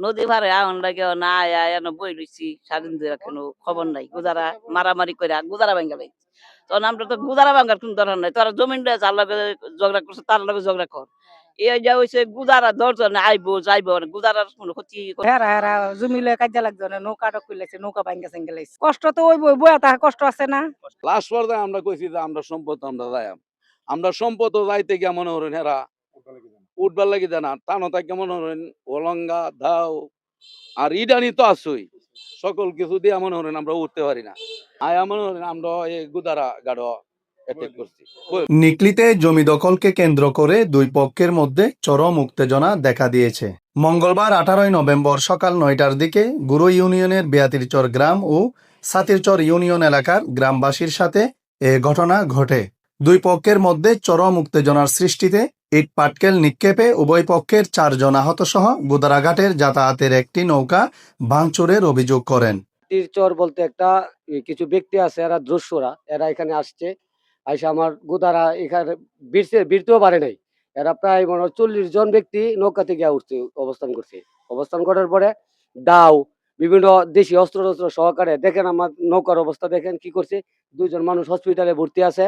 নদী ভারে আহন লাগে না আয়া এনে বই লইছি স্বাধীন দিয়ে কোনো খবর নাই গুজারা মারামারি করে গুজারা ভাঙ্গা লাগছে তখন আমরা তো গুজারা ভাঙ্গার কোন দরকার নাই তোরা জমিন দিয়ে যার লগে ঝগড়া করছে তার লগে ঝগড়া কর। এই যা হইছে গুজারা দরজন আইবো যাইবো গুজারার কোনো ক্ষতি হেরা হেরা জমিলে কাজে লাগছে না নৌকা ডক লাগছে নৌকা ভাঙ্গা সঙ্গে কষ্ট তো ওই বই বয়া তাহা কষ্ট আছে না? লাস্ট পর্যায়ে আমরা কইছি যে আমরা সম্পদ আমরা যাই আমরা সম্পদ যাইতে গিয়া মনে করেন হেরা উঠবার লাগি জানা টানো তাকে মনে করেন অলঙ্গা দাও আর ইডানি তো আসই সকল কিছু দিয়ে মনে করেন আমরা উঠতে পারি না। আয়া মনে করেন আমরা এই গুদারা গাড়ো নিকলিতে জমি দখলকে কেন্দ্র করে দুই পক্ষের মধ্যে চরম উত্তেজনা দেখা দিয়েছে। মঙ্গলবার আঠারোই নভেম্বর সকাল নয়টার দিকে গুরু ইউনিয়নের বেয়াতিরচর গ্রাম ও সাতিরচর ইউনিয়ন এলাকার গ্রামবাসীর সাথে এ ঘটনা ঘটে। দুই পক্ষের মধ্যে চরম উত্তেজনার সৃষ্টিতে ইট পাটকেল নিক্ষেপে উভয় পক্ষের চারজন আহত সহ গুদারাঘাটের যাতায়াতের একটি নৌকা ভাঙচুরের অভিযোগ করেন। চর বলতে একটা কিছু ব্যক্তি আছে, এরা দ্রশ্যরা এরা এখানে আসছে, আইসা আমার গুদারা এখানে বিরতে বিরতেও পারে নাই। এরা প্রায় মনে হয় চল্লিশ জন ব্যক্তি নৌকা থেকে উঠছে, অবস্থান করছে। অবস্থান করার পরে দাও, বিভিন্ন দেশি অস্ত্র টস্ত্র সহকারে দেখেন আমার নৌকার অবস্থা, দেখেন কি করছে। দুজন মানুষ হসপিটালে ভর্তি আছে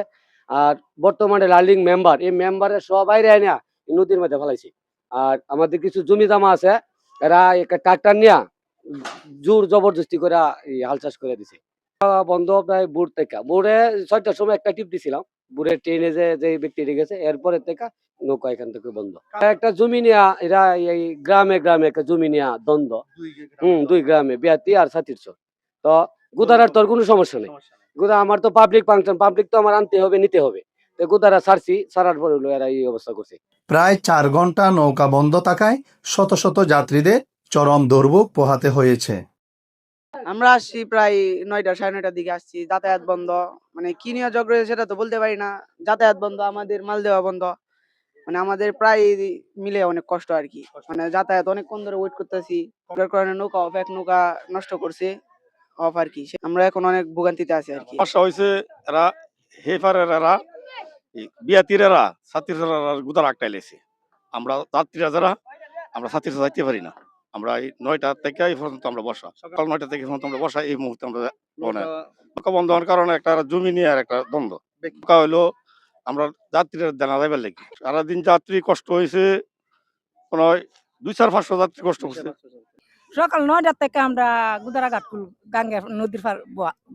আর বর্তমানে লার্নিং মেম্বার এই মেম্বারের সবাই রে না নদীর মধ্যে ফেলাইছে। আর আমাদের কিছু জমি জমা আছে এরা একটা ট্রাক্টর নিয়া জোর জবরদস্তি করে হাল চাষ করে দিছে। বন্ধ প্রায় বুড় থেকে। বুড়ে ছয়টার সময় একটা টিপ দিছিলাম। বুড়ে ট্রেনে যে যে ব্যক্তি গেছে এরপরে থেকে নৌকা এখান থেকে বন্ধ। একটা জমি নিয়া এরা এই গ্রামে গ্রামে একটা জমি নিয়া দ্বন্দ্ব। হম দুই গ্রামে বিয়াতি আর সাতিরছ তো গুদারার তোর কোনো সমস্যা নেই। গুদা আমার তো পাবলিক ফাংশন পাবলিক তো আমার আনতে হবে নিতে হবে। তো গুদারা ছাড়ছি ছাড়ার পরে হলো এরা এই অবস্থা করছে। প্রায় চার ঘণ্টা নৌকা বন্ধ থাকায় শত শত যাত্রীদের চরম দুর্ভোগ পোহাতে হয়েছে। আমরা আসছি প্রায় নয়টা সাড়ে নয়টার দিকে আসছি যাতায়াত বন্ধ। মানে কি নিয়ে ঝগড়া হয়েছে সেটা তো বলতে পারি না। যাতায়াত বন্ধ আমাদের মাল দেওয়া বন্ধ। মানে আমাদের প্রায় মিলে অনেক কষ্ট আর কি। মানে যাতায়াত অনেকক্ষণ ধরে ওয়েট করতেছি। যার কারণে নৌকা অফ এক নৌকা নষ্ট করছে। অফ আর কি। আমরা এখন অনেক ভোগান্তিতে আছি আর কি। সমস্যা হয়েছে এরা হেফারের এরা বিয়াতির এরা ছাত্রীর গুদার আটকাই লেছে। আমরা যাত্রীরা যারা আমরা ছাত্রীরা যাইতে পারি না। আমরা এই নয়টা থেকে এই পর্যন্ত আমরা বসা। সকাল নয়টা থেকে পর্যন্ত আমরা বসা এই মুহূর্তে আমরা বন্ধ হওয়ার কারণে একটা জমি নিয়ে আর একটা দ্বন্দ্ব। হইল আমরা যাত্রীরা জানা যাইবার লাগি। সারাদিন যাত্রী কষ্ট হয়েছে মনে হয় দুই চার পাঁচশো যাত্রী কষ্ট করছে সকাল নয়টার থেকে আমরা গুদারাঘাট খুল গাঙ্গে নদীর পার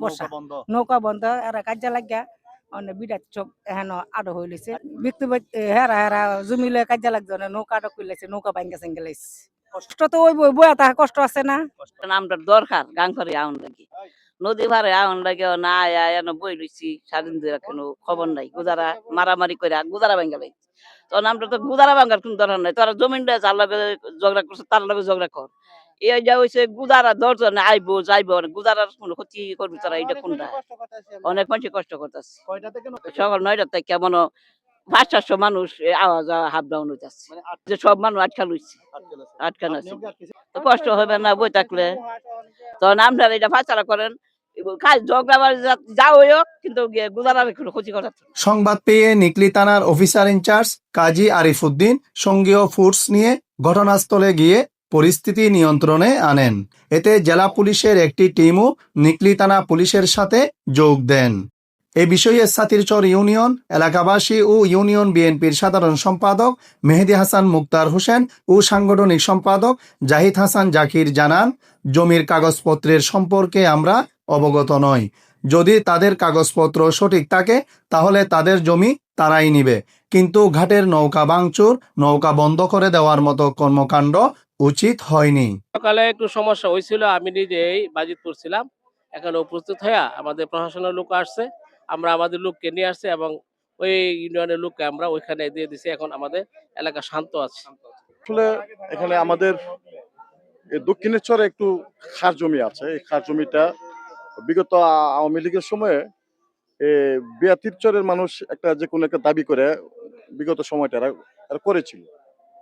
বসা। নৌকা বন্ধ এরা কাজে লাগিয়া অনেক বিরাট চোখ এহেন আরও হইলেছে ব্যক্তি হেরা হেরা জমিলে কাজে লাগছে নৌকা আটক করলেছে নৌকা ভাঙ্গা সঙ্গে লাগছে কষ্ট। তো ওই বই বয়া তাহা কষ্ট আছে না? আমরা দরকার গাং করে আহন লাগে নদী ভারে আহন লাগে না আয়া এনে বই লইছি স্বাধীন দিয়ে কোনো খবর নাই। গুজারা মারামারি করে গুজারা ভাঙ্গা লাগছে তখন আমরা তো গুজারা ভাঙ্গার কোন দরকার নাই। তোরা জমিন দিয়ে যার লগে ঝগড়া করছে তার লগে ঝগড়া কর। এই যা হইছে গুজারা দরজন আইবো যাইবো গুজারার কোনো ক্ষতি করবি তোরা এটা কোনটা? অনেক মানুষ কষ্ট করতেছে। সকাল নয়টা থেকে কেমন পাঁচ চারশো মানুষ হাফ ডাউন হইতেছে যে সব মানুষ আটকা লইছে আটকানো আছে। তো কষ্ট হবে না বই থাকলে। তখন আপনারা এটা ফাঁচারা করেন। কাজ ঝগড়া বাড়ি যাও হোক কিন্তু গিয়ে গুজারার কোনো ক্ষতি করার সংবাদ পেয়ে নিকলি থানার অফিসার ইনচার্জ কাজী আরিফুদ্দিন সঙ্গীয় ফুডস নিয়ে ঘটনাস্থলে গিয়ে পরিস্থিতি নিয়ন্ত্রণে আনেন। এতে জেলা পুলিশের একটি টিমও নিকলি থানা পুলিশের সাথে যোগ দেন। এ বিষয়ে সাতিরচর ইউনিয়ন, এলাকাবাসী ও ইউনিয়ন বিএনপির সাধারণ সম্পাদক মেহেদি হাসান মুক্তার হোসেন ও সাংগঠনিক সম্পাদক জাহিদ হাসান জাকির জানান, জমির কাগজপত্রের সম্পর্কে আমরা অবগত নই। যদি তাদের কাগজপত্র সঠিক থাকে, তাহলে তাদের জমি তারাই নিবে। কিন্তু ঘাটের নৌকা ভাঙচুর, নৌকা বন্ধ করে দেওয়ার মতো কর্মকাণ্ড উচিত হয়নি। সকালে একটু সমস্যা হয়েছিল আমি নিজেই বাজিতপুর ছিলাম। এখানে উপস্থিত হয়ে আমাদের প্রশাসনের লোক আসছে আমরা আমাদের লোককে নিয়ে আসছি এবং ওই ইউনিয়নের লোককে আমরা ওইখানে দিয়ে দিছি। এখন আমাদের এলাকা শান্ত আছে। আসলে এখানে আমাদের চরে একটু খার জমি আছে। এই খার জমিটা বিগত আওয়ামী লীগের সময়ে এ, বিয়াতির চরের মানুষ একটা যে কোনো একটা দাবি করে বিগত সময়টা এরা করেছিল।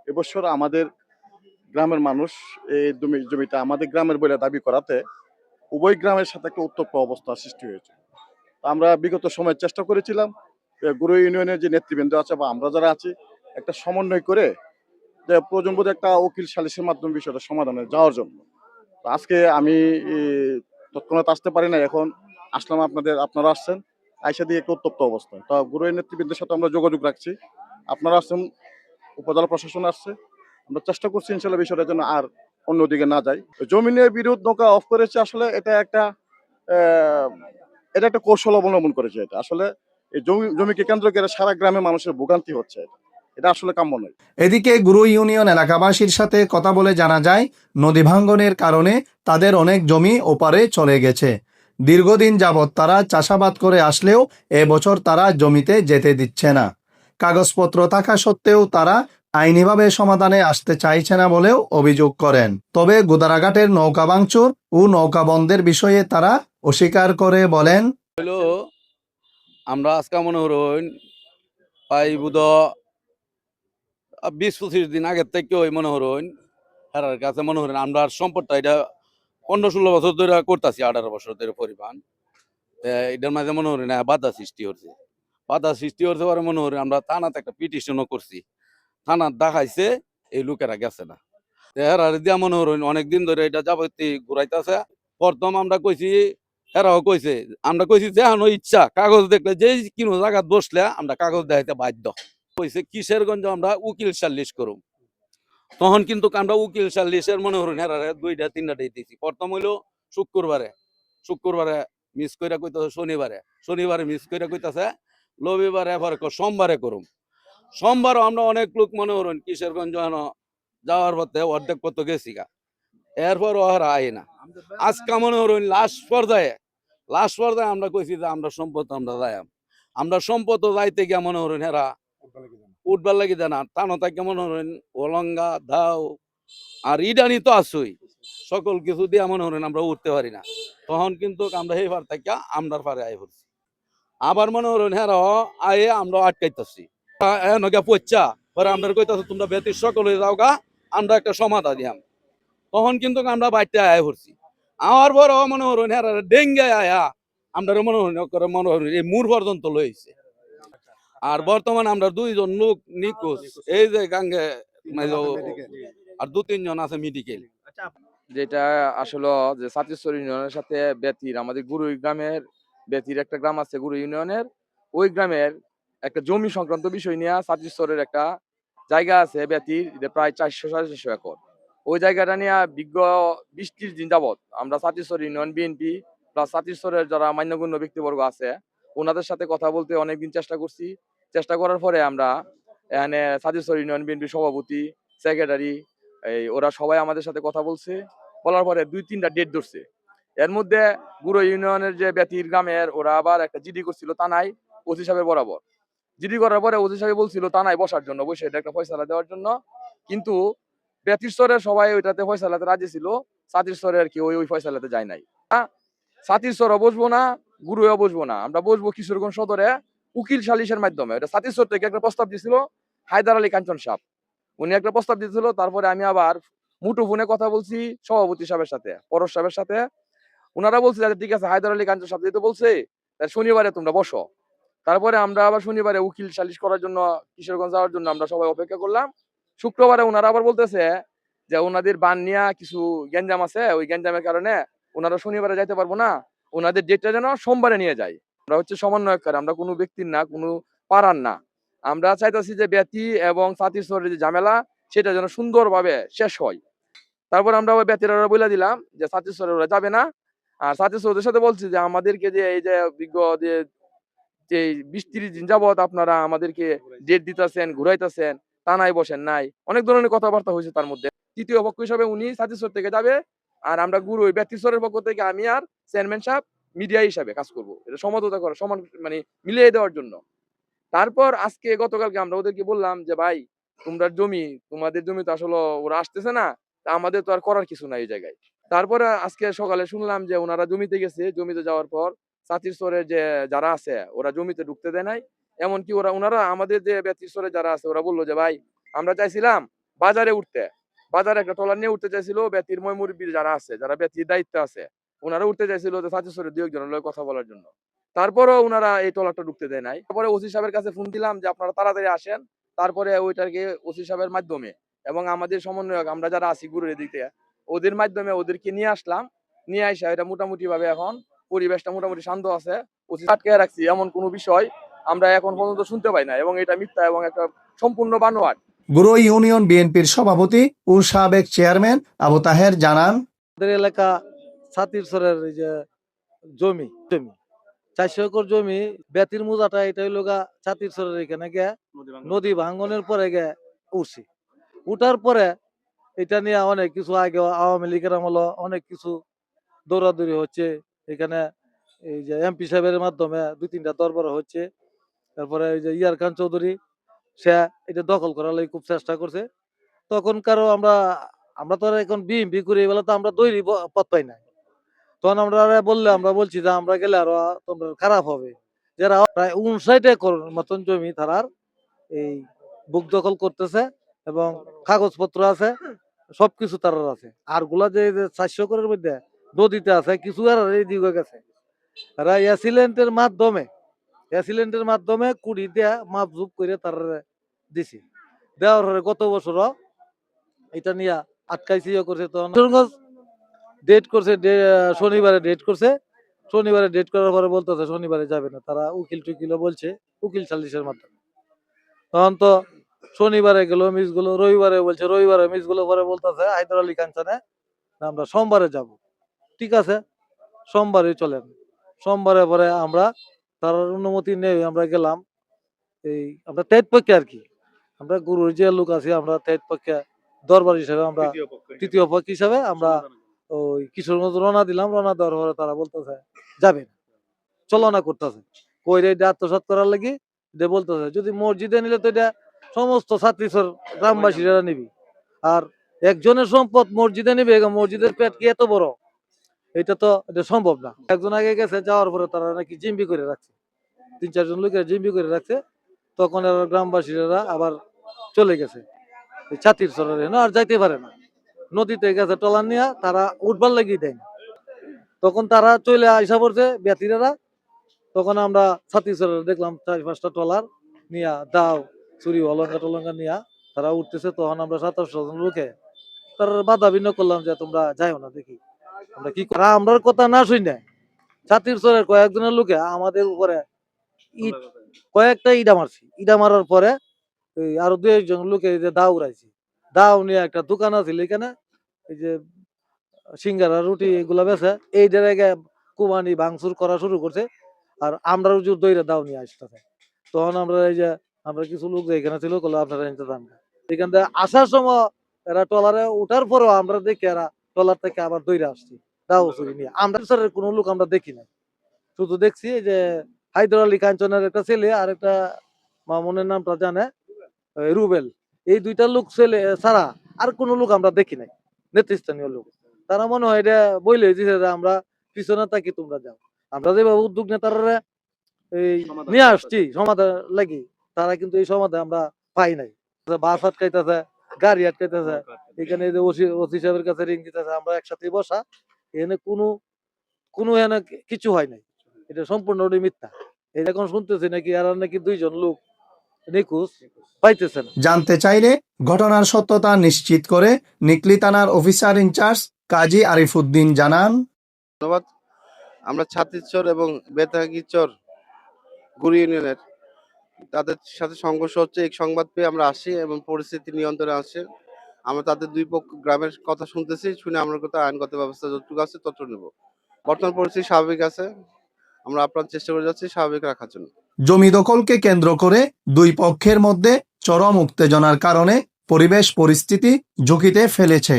এবছর আমাদের গ্রামের মানুষ এই জমি, জমিটা আমাদের গ্রামের বলে দাবি করাতে উভয় গ্রামের সাথে একটা উত্তপ্ত অবস্থা সৃষ্টি হয়েছে। আমরা বিগত সময় চেষ্টা করেছিলাম গুরু ইউনিয়নের যে নেতৃবৃন্দ আছে বা আমরা যারা আছি, একটা সমন্বয় করে যে প্রয়োজন বোধ একটা উকিল সালিসের মাধ্যমে বিষয়টা সমাধানে যাওয়ার জন্য। তো আজকে আমি তৎক্ষণাৎ আসতে পারি না এখন আসলাম আপনাদের, আপনারা আসছেন, আইসা দিয়ে একটু উত্তপ্ত অবস্থা। তো গুরুয়ের নেতৃবৃন্দের সাথে আমরা যোগাযোগ রাখছি। আপনারা আসছেন উপজেলা প্রশাসন আসছে। আমরা চেষ্টা করছি ইনশাল্লাহ বিষয়টা যেন আর অন্যদিকে না যায় জমিনের বিরোধ নৌকা অফ করেছে আসলে এটা একটা এটা একটা কৌশল অবলম্বন করেছে এটা। আসলে জমি, জমিকে কেন্দ্র করে সারা গ্রামে মানুষের ভোগান্তি হচ্ছে। এটা আসলে কাম্য নয়। এদিকে গুরু ইউনিয়ন এলাকাবাসীর সাথে কথা বলে জানা যায়, নদী ভাঙ্গনের কারণে তাদের অনেক জমি ওপারে চলে গেছে। দীর্ঘদিন যাবৎ তারা চাষাবাদ করে আসলেও এবছর তারা জমিতে যেতে দিচ্ছে না। কাগজপত্র থাকা সত্ত্বেও তারা আইনিভাবে সমাধানে আসতে চাইছে না বলেও অভিযোগ করেন। তবে গোদারাঘাটের নৌকা ভাঙচুর ও নৌকা বন্ধের বিষয়ে তারা অস্বীকার করে বলেন আমরা আজকে মনে হরইন পাই বুধ, বিশ পঁচিশ দিন আগের থেকে ওই মনে হরইন হেরার কাছে মনে হরেন আমরা সম্পদটা এটা পনেরো ষোলো বছর ধরে করতেছি, আঠারো বছর ধরে পরিমাণ। এটার মাঝে মনে হরেন বাধা সৃষ্টি হচ্ছে বাধা সৃষ্টি হচ্ছে পরে মনে হরেন আমরা থানাতে একটা পিটিশনও করছি। থানার দেখাইছে এই লোকেরা গেছে না। হেরার দিয়া মনে হরেন অনেকদিন ধরে এটা যাবতীয় ঘুরাইতেছে। প্রথম আমরা কইছি, হেরাও কইছে, আমরা কইছি যে আনো ইচ্ছা, কাগজ দেখলে যে কোনো জায়গা বসলে আমরা কাগজ দেখাইতে বাধ্য। কইছে কিশোরগঞ্জ আমরা উকিল সাল্লিশ করুম? তখন কিন্তু আমরা উকিল সাল্লিশের মনে হরুন হেরারে দুইটা, তিনটা দিছি। প্রথম হইল শুক্রবারে শুক্রবারে মিস কইরা কইতাছে শনিবারে। শনিবারে মিস কইরা কইতাছে, রবিবারে এবার সোমবারে করুম। সোমবারও আমরা অনেক লোক মনে হরুন কিশোরগঞ্জ যাওয়ার পথে অর্ধেক পথ গেছি গা। এরপর ওহারা আয় না। আজকে মনে হরুন লাস্ট পর্যায়ে লাস্ট পর্যায়ে আমরা কইছি যে আমরা সম্পদ আমরা যাইম আমরা সম্পদ যাইতে গিয়া মনে হরুন হেরা উঠবার লাগি দেন। আর টানো তাকে মনে হরেন অলঙ্গা দাও আর ইডানি তো আসুই সকল কিছু দিয়ে মনে হরেন আমরা উঠতে পারি না। তখন কিন্তু আমরা এই পার থেকে আমরার পারে আয় পড়ছি আবার মনে হরেন হ্যাঁ আয়ে আমরা আটকাইতেছি। নগা পচ্চা। পরে আমরা কইতাছি তোমরা বেতির সকল হয়ে যাও গা, আমরা একটা সমাধা দিয়াম। তখন কিন্তু আমরা বাইতে আয় পড়ছি। আমার বড় মনে হরেন হ্যাঁ ডেঙ্গে আয়া। আমরা মনে করে মনে এই মূর পর্যন্ত লইছে। আর বর্তমানে আমরা দুইজন লোক নিখোঁজ। এই যে গাঙ্গে আর দু তিনজন আছে মেডিকেল যেটা আসলে যে সাতিশ্বর ইউনিয়নের সাথে বেতির আমাদের গুরু গ্রামের বেতির একটা গ্রাম আছে গুরু ইউনিয়নের। ওই গ্রামের একটা জমি সংক্রান্ত বিষয় নিয়ে সাতিশ্বরের একটা জায়গা আছে এটা প্রায় চারশো, সাড়ে চারশো একর। ওই জায়গাটা নিয়ে বিজ্ঞ বিশ ত্রিশ দিন যাবত আমরা সাতিশ্বর ইউনিয়ন, বিএনপি প্লাস সাতিশ্বরের যারা মান্যগণ্য ব্যক্তিবর্গ আছে, ওনাদের সাথে কথা বলতে অনেকদিন চেষ্টা করছি। চেষ্টা করার পরে আমরা এখানে সাতিশ্বর ইউনিয়ন, বিএনপি সভাপতি সেক্রেটারি এই ওরা সবাই আমাদের সাথে কথা বলছে। বলার পরে দুই তিনটা ডেট ধরছে। এর মধ্যে গুরু ইউনিয়নের যে ব্যতির গ্রামের ওরা আবার একটা জিডি করছিল তানাই ওসি সাহেবের বরাবর। জিডি করার পরে ওসি সাহেব বলছিল তানাই বসার জন্য। বসে এটা একটা ফয়সালা দেওয়ার জন্য। কিন্তু ব্যতির স্তরের সবাই ওইটাতে ফয়সালাতে রাজি ছিল। সাতির স্তরে আর কি ওই ওই ফয়সালাতে যায় নাই? সাতির স্তরও বসবো না গুরুও বসবো না। আমরা বসবো কিশোরগঞ্জ সদরে উকিল সালিশের মাধ্যমে। এটা সাতির স্তর থেকে একটা প্রস্তাব দিয়েছিল হায়দার আলী কাঞ্চন সাহ উনি একটা প্রস্তাব দিয়েছিল তারপরে আমি আবার মুঠো ফোনে কথা বলছি সভাপতি সাহেবের সাথে, পরশ সাহেবের সাথে। ওনারা বলছে ঠিক আছে, হায়দার আলী কাঞ্চন সাহেব যেহেতু বলছে শনিবারে তোমরা বসো। তারপরে আমরা আবার শনিবারে উকিল সালিশ করার জন্য কিশোরগঞ্জ যাওয়ার জন্য আমরা সবাই অপেক্ষা করলাম। শুক্রবারে ওনারা আবার বলতেছে যে ওনাদের বান নিয়ে কিছু গ্যাঞ্জাম আছে, ওই গ্যাঞ্জামের কারণে ওনারা শনিবারে যাইতে পারব না। ওনাদের ডেটটা যেন সোমবারে নিয়ে যায়। আমরা হচ্ছে সমন্বয়কার আমরা কোনো ব্যক্তির না, কোনো পাড়ার না। আমরা চাইতেছি যে ব্যতি এবং সাতির স্তরের যে ঝামেলা, সেটা যেন সুন্দরভাবে শেষ হয়। তারপর আমরা ওই ব্যতিরা বলে দিলাম যে স্তরে ওরা যাবে না। আর স্তরের সাথে বলছি যে আমাদেরকে যে এই যে বিজ্ঞ যে বিশ তিরিশ দিন যাবত আপনারা আমাদেরকে ডেট দিতেছেন, ঘুরাইতেছেন তা নাই বসেন নাই। অনেক ধরনের কথাবার্তা হয়েছে তার মধ্যে। তৃতীয় পক্ষ হিসাবে উনি সাতিশ্বর থেকে যাবে আর আমরা গুরু ওই ব্যক্তিশ্বরের পক্ষ থেকে আমি আর চেয়ারম্যান সাহেব মিডিয়া হিসাবে কাজ করব। এটা সমঝোতা করা, সমান মানে মিলিয়ে দেওয়ার জন্য। তারপর আজকে গতকালকে আমরা ওদেরকে বললাম যে, ভাই, তোমরা জমি, তোমাদের জমি তো আসলে ওরা আসতেছে না, তা আমাদের তো আর করার কিছু নাই এই জায়গায়। তারপরে আজকে সকালে শুনলাম যে, ওনারা জমিতে গেছে, জমিতে যাওয়ার পর সাতির যে যারা আছে, ওরা জমিতে ঢুকতে দেয় নাই। এমনকি ওরা ওনারা আমাদের যে ব্যতির স্তরে যারা আছে, ওরা বলল যে, ভাই, আমরা চাইছিলাম বাজারে উঠতে। বাজারে একটা ট্রলার নিয়ে উঠতে চাইছিল ব্যতির ময়মুরবির যারা আছে, যারা ব্যতির দায়িত্ব আছে ওনারা উঠতে চাইছিল যে সাতির স্তরের দুই একজনের লগে কথা বলার জন্য। তারপরেও ওনারা এই ট্রলারটা ঢুকতে দেয় নাই। তারপরে ওসি সাহেবের কাছে ফোন দিলাম যে, আপনারা তাড়াতাড়ি আসেন। তারপরে ওইটাকে ওসি সাহেবের মাধ্যমে এবং আমাদের সমন্বয়ক, আমরা যারা আছি গুরুর দিকে ওদের মাধ্যমে ওদেরকে নিয়ে আসলাম। নিয়ে আসা এটা মোটামুটি ভাবে এখন পরিবেশটা মোটামুটি শান্ত আছে আটকে রাখছি এমন কোনো বিষয় আমরা এখন পর্যন্ত শুনতে পাই না এবং এটা মিথ্যা এবং একটা সম্পূর্ণ বানোয়াট। গুরু ইউনিয়ন বিএনপির সভাপতি ও সাবেক চেয়ারম্যান আবু তাহের জানান আমাদের এলাকা ছাতিরসরের এই যে জমি জমি চারশো একর জমি বেতির মোজাটা এটা হইল গা ছাতিরসরের এখানে গে নদী ভাঙ্গনের পরে গে উঠছি। উঠার পরে এটা নিয়ে অনেক কিছু আগে আওয়ামী লীগের আমলে অনেক কিছু দৌড়াদৌড়ি হচ্ছে এখানে এই যে এমপি সাহেবের মাধ্যমে দুই তিনটা দরবার হচ্ছে। তারপরে এই যে ইয়ার খান চৌধুরী, সে এটা দখল করার লাগি খুব চেষ্টা করছে। তখন কারও আমরা আমরা তো এখন বিএমপি করি এবেলা তো আমরা দৈরি পথ পাই না তখন আমরা বললে, আমরা বলছি যে আমরা গেলে আরও তোমরা খারাপ হবে। যারা প্রায় উনষাট একর মতন জমি তারার এই বুক দখল করতেছে এবং কাগজপত্র আছে, সবকিছু তারার আছে। আরগুলা যে চারশো একরের মধ্যে নদীতে আছে, কিছু আর এই দিকে গেছে। তারা অ্যাসিলেন্টের মাধ্যমে অ্যাসিলেন্টের মাধ্যমে কুড়ি দেয়া মাপজুপ করে তার দিছি। দেওয়ার পরে গত বছর এটা নিয়ে আটকাইছি ইয়ে করছে তখন ডেট করছে শনিবারে ডেট করছে। শনিবারে ডেট করার পরে বলতেছে, শনিবারে যাবে না। তারা উকিল টুকিলও বলছে, উকিল সালিশের মাধ্যমে। তখন তো শনিবারে গেল মিসগুলো রবিবারে বলছে রবিবারে মিসগুলো পরে বলতেছে, হায়দর আলী কাঞ্চনে আমরা সোমবারে যাব। ঠিক আছে সোমবারে চলেন। সোমবারে পরে আমরা তার অনুমতি নেই আমরা গেলাম। এই আমরা তেজ পক্ষে আর কি। আমরা গুরুর যে লোক আছি আমরা তেজ পক্ষে দরবার হিসাবে আমরা তৃতীয় পক্ষ হিসাবে। আমরা ওই কিশোরগঞ্জ রওনা দিলাম। রওনা দেওয়ার পরে তারা বলতেছে যাবে না। চলনা করতেছে। কইরে এটা আত্মসাত করার লাগি এটা বলতেছে যদি মসজিদে নিলে তো এটা সমস্ত ছাত্রীসর গ্রামবাসীরা নিবি। আর একজনের সম্পদ মসজিদে নিবে মসজিদের পেট কি এত বড়? এটা তো, এটা সম্ভব না। একজন আগে গেছে, যাওয়ার পরে তারা নাকি জিম্বি করে রাখছে। তিন, চারজন লোকের জিম্বি করে রাখছে, তখন আর গ্রামবাসীরা আবার চলে গেছে। ছাতির সরের আর যাইতে পারে না। নদীতে গেছে টলার নিয়ে, তারা উঠবার লাগিয়ে দেয় তখন তারা চলে আইসা পড়ছে, ব্যতিরারা। তখন আমরা ছাতি সরের দেখলাম, চার, পাঁচটা টলার নিয়া দাও, চুরি অলঙ্কা টলঙ্কা নিয়া তারা উঠতেছে। তখন আমরা সাতাশশো জন লোকে তার বাধা ভিন্ন করলাম যে তোমরা যাইও না দেখি। আমরা কি করা? আমরার কথা না শুই না ছাতির সরের কয়েকজনের লোকে আমাদের উপরে ইট কয়েকটা ইটা মারছি ইটা মারার পরে আরও দু একজন লোকে এই যে দাও উড়াইছি। দাও নিয়ে একটা দোকান আছে এখানে এই যে সিঙ্গারা রুটি এগুলা বেছে এই জায়গায় কুমানি ভাঙচুর করা শুরু করছে আর আমরা উজুর দইরা দাও নিয়ে আসতেছে। তখন আমরা এই যে আমরা কিছু লোক যে এখানে ছিল আপনারা যান। এখান থেকে আসার সময় এরা টলারে উঠার পরও আমরা দেখি এরা টলার থেকে আবার দইরা আসছি। দাও চুরি নিয়ে। আমরা স্যারের কোনো লোক আমরা দেখি না শুধু দেখছি যে হায়দর আলী কাঞ্চনের একটা ছেলে আর একটা মামুনের নামটা জানে রুবেল। এই দুইটা লোক ছেলে ছাড়া আর কোনো লোক আমরা দেখি নাই নেতৃস্থানীয় লোক। তারা মনে হয় এটা বইলে দিছে যে আমরা পিছনে থাকি তোমরা যাও। আমরা যেভাবে উদ্যোগ নেতারা এই নিয়ে আসছি সমাধান লাগি তারা কিন্তু এই সমাধান আমরা পাই নাই। বাস আটকাইতেছে গাড়ি আটকাইতেছে এখানে যে ওসি ওসি সাহেবের কাছে রিং দিতেছে আমরা একসাথে বসা এখানে কোনো কোনো এখানে কিছু হয় নাই। এটা সম্পূর্ণ মিথ্যা। এটা এখন শুনতেছি নাকি আর নাকি দুইজন লোক নিখোঁজ পাইতেছে জানতে চাইলে ঘটনার সত্যতা নিশ্চিত করে নিকলি থানার অফিসার ইনচার্জ কাজী আরিফুদ্দিন জানান। ধন্যবাদ। আমরা ছাত্রীচর এবং বেতাগিচর গুরু ইউনিয়নের তাদের সাথে সংঘর্ষ হচ্ছে। এই সংবাদ পেয়ে আমরা আসি এবং পরিস্থিতি নিয়ন্ত্রণে আসে। আমরা তাদের দুই পক্ষ গ্রামের কথা শুনতেছি, শুনে আমরা কথা আইনগত ব্যবস্থা যতটুকু আছে ততটুকু নেব। বর্তমান পরিস্থিতি স্বাভাবিক আছে, আমরা আপনার চেষ্টা করে যাচ্ছি স্বাভাবিক রাখার জন্য। জমি দখলকে কেন্দ্র করে দুই পক্ষের মধ্যে চরম উত্তেজনার কারণে পরিবেশ পরিস্থিতি ঝুঁকিতে ফেলেছে।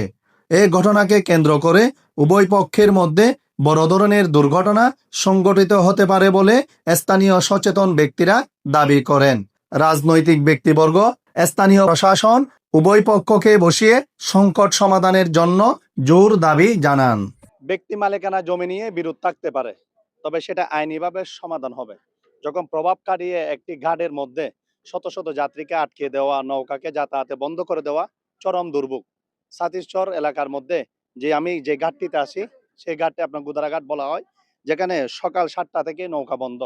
এ ঘটনাকে কেন্দ্র করে উভয় পক্ষের মধ্যে বড় ধরনের দুর্ঘটনা সংঘটিত হতে পারে বলে স্থানীয় সচেতন ব্যক্তিরা দাবি করেন। রাজনৈতিক ব্যক্তিবর্গ স্থানীয় প্রশাসন উভয় পক্ষকে বসিয়ে সংকট সমাধানের জন্য জোর দাবি জানান। ব্যক্তি মালিকানা জমি নিয়ে বিরোধ থাকতে পারে, তবে সেটা আইনিভাবে সমাধান হবে। যখন প্রভাব কাটিয়ে একটি ঘাটের মধ্যে শত শত যাত্রীকে আটকে দেওয়া, নৌকাকে যাতায়াতে বন্ধ করে দেওয়া চরম দুর্ভোগ। সাতিশচর এলাকার মধ্যে যে আমি যে ঘাটটিতে আসি সেই ঘাটটি আপনার গুদারাঘাট বলা হয়, যেখানে সকাল সাতটা থেকে নৌকা বন্ধ।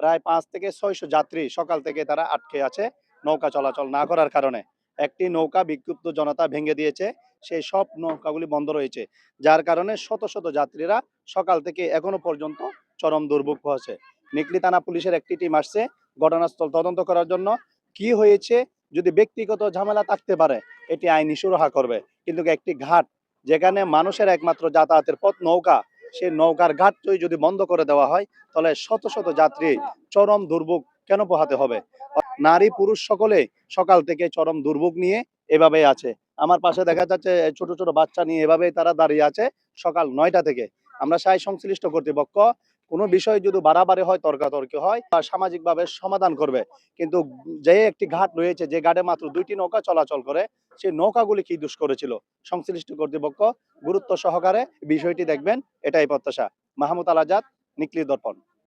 প্রায় পাঁচ থেকে ছয়শো যাত্রী সকাল থেকে তারা আটকে আছে। নৌকা চলাচল না করার কারণে একটি নৌকা বিক্ষুব্ধ জনতা ভেঙে দিয়েছে, সেই সব নৌকাগুলি বন্ধ রয়েছে, যার কারণে শত শত যাত্রীরা সকাল থেকে এখনও পর্যন্ত চরম দুর্ভোগ হচ্ছে নিকলি থানা পুলিশের একটি টিম আসছে ঘটনাস্থল তদন্ত করার জন্য। কি হয়েছে যদি ব্যক্তিগত ঝামেলা থাকতে পারে, এটি আইনি সুরাহা করবে। কিন্তু একটি ঘাট, যেখানে মানুষের একমাত্র যাতায়াতের পথ নৌকা, সেই নৌকার ঘাটটি যদি বন্ধ করে দেওয়া হয়, তাহলে শত শত যাত্রী চরম দুর্ভোগ কেন পোহাতে হবে? নারী পুরুষ সকলে সকাল থেকে চরম দুর্ভোগ নিয়ে এভাবেই আছে। আমার পাশে দেখা যাচ্ছে ছোট ছোট বাচ্চা নিয়ে এভাবেই তারা দাঁড়িয়ে আছে সকাল নয়টা থেকে। আমরা চাই সংশ্লিষ্ট কর্তৃপক্ষ, কোনো বিষয় যদি বাড়াবাড়ি হয়, তর্কাতর্কি হয়, বা সামাজিকভাবে সমাধান করবে। কিন্তু যে একটি ঘাট রয়েছে, যে ঘাটে মাত্র দুইটি নৌকা চলাচল করে, সেই নৌকাগুলি কি দুষ করেছিল? সংশ্লিষ্ট কর্তৃপক্ষ, গুরুত্ব সহকারে বিষয়টি দেখবেন। এটাই প্রত্যাশা। মাহমুদ আল আজাদ, নিকলি দর্পণ।